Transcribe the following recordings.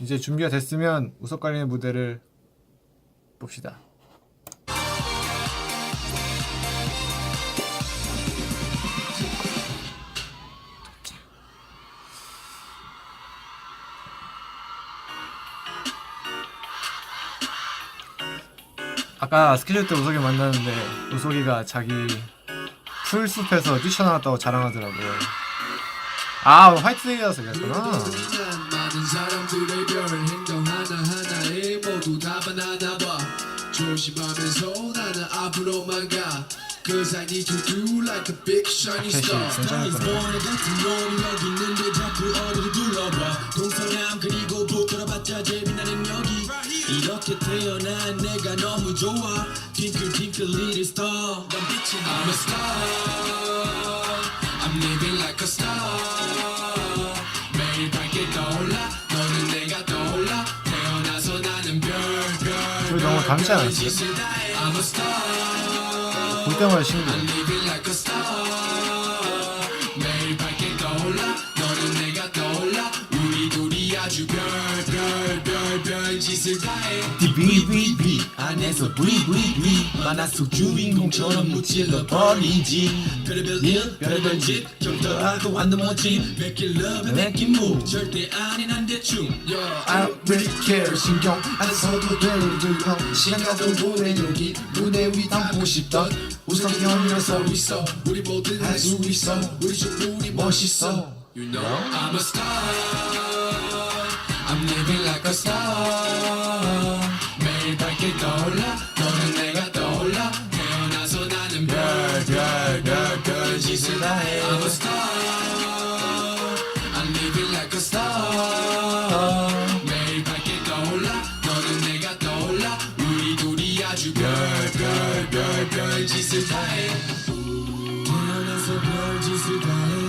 이제 준비가 됐으면 우석가림의 무대를 봅시다. 아까 스케줄 때 우석이 만났는데 우석이가 자기 풀숲에서 뛰쳐나왔다고 자랑하더라고요. 아 화이트데이라서 그랬구나. 많은 사람들의 별을 행동 하나하나에 모두 다 바나나 봐. 조심하면서 나는 앞으로만 가. Cause I need to do like a big shiny 다케시 star. 괜찮을 거네. 오늘 같은 놈이 여기 있는데 자꾸 어디를 둘러봐. 동서남 그리고 부끄러봤자 재미나는 여기. 이렇게 태어난 내가 너무 좋아. Twinkle twinkle little star. 난 빛이 I'm a star. I'm living like a star. 매일 밝게 떠올라 a star 볼 때마다 신기해. 짓을 다해. DBBB 안에서 브리브리브리 만화속 주인공처럼 무찔러 버리지. 별의별 일 별의별 짓 경떠하고 완전 멋진 맥길 러브 맥긴 무. 절대 아닌 한 대충. Yeah. I really care. 신경 안 써도 돼요 시간 가도 보내. 여기 무대 위 담고 싶던 우석형이라서 있어. 우리 모두 할수 있어. 우리 충분히 멋있어. You know I'm a star. I'm living 매일 밝게 떠올라. 너는 내가 떠올라. 태어나서 나는 별별별별 짓을 다해. I'm a star. I'm living like a star. 매일 밝게 떠올라. 너는 내가 떠올라. 우리 둘이 아주 별별별별 짓을 다해. 태어나서 별 짓을 다해.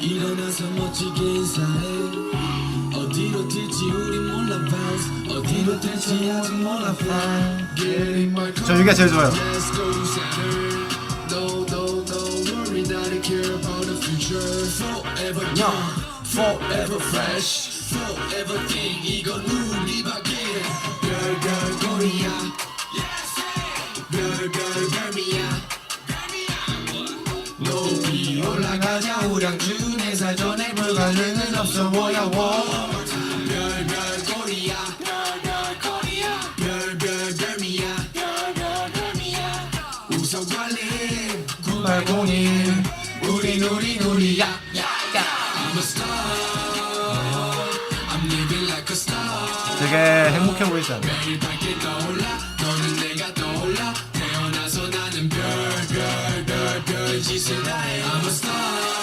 일어나서 멋지게 인사해 어디로 튈지 우린 몰라 bounce 어디로 튈지 아직 몰라 fly Getting my 저 이게 제일 좋아요. Let's go center No no no worry not care about the future Forever young Forever fresh Forever king 이건 우리밖에 별별 거리야 별별 별미야 높이 올라가자 우량주 네살 전에 불가능은 없어 워야워 a star. I'm living like a star. 되게 행복해 보이지 다해. I'm a star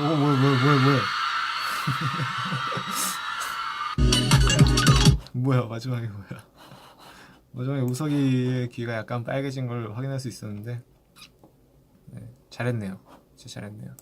오 뭐야 뭐야 뭐야 뭐야 뭐야 마지막에 뭐야? 마지막에 우석이의 귀가 약간 빨개진 걸 확인할 수 있었는데 네, 잘했네요. 진짜 잘했네요